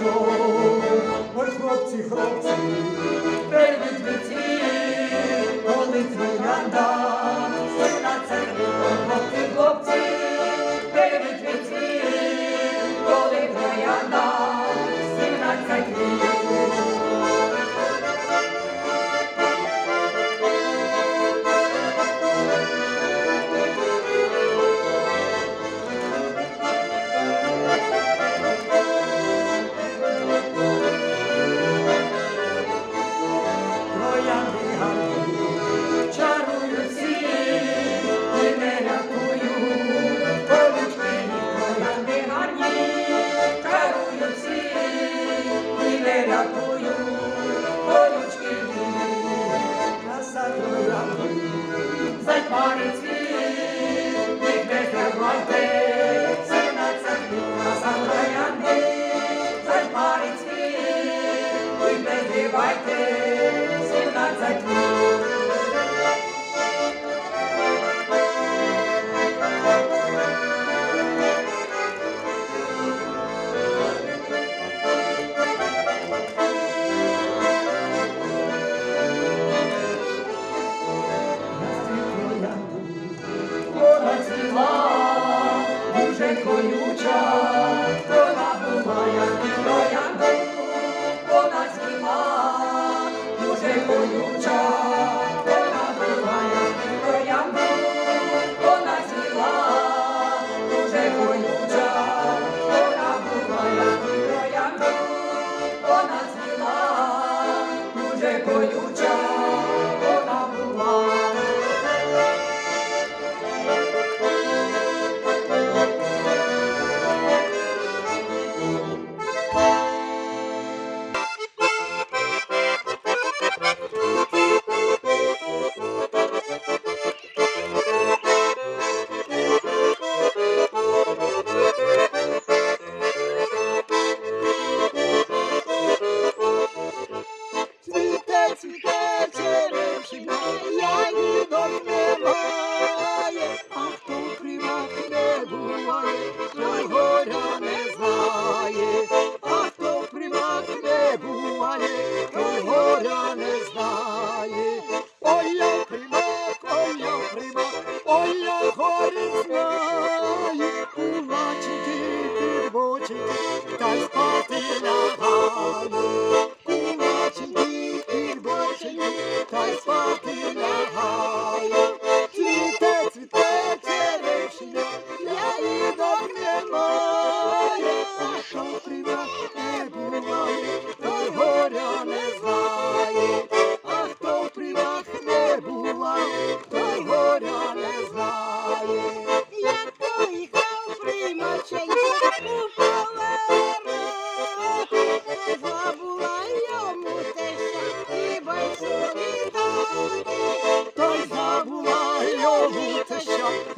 пішов, ой хлопці, хлопці, де від вітрі. колюча.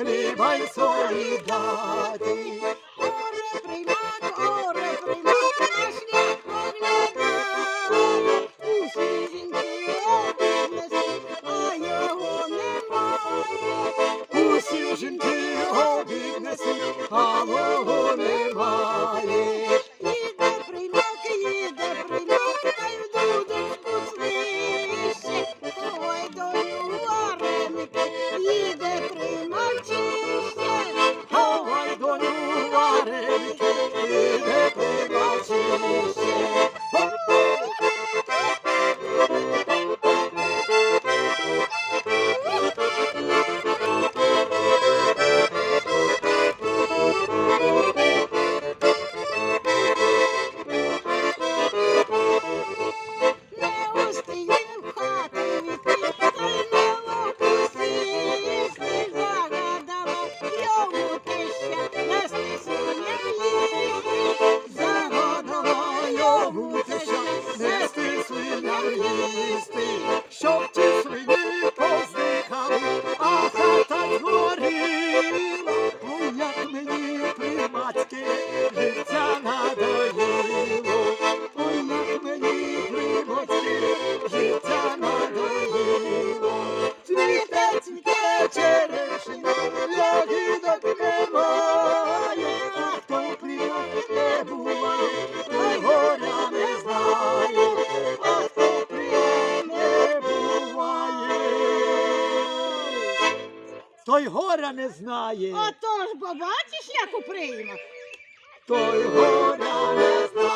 хліба й солі дати. Оре примак, оре примак, наш рік поглядає. Усі жінки обіднесі, а його немає. Усі жінки обіднесі, а його той горя не знає. Отож, ж бачиш, як уприйма. Той гора не знає.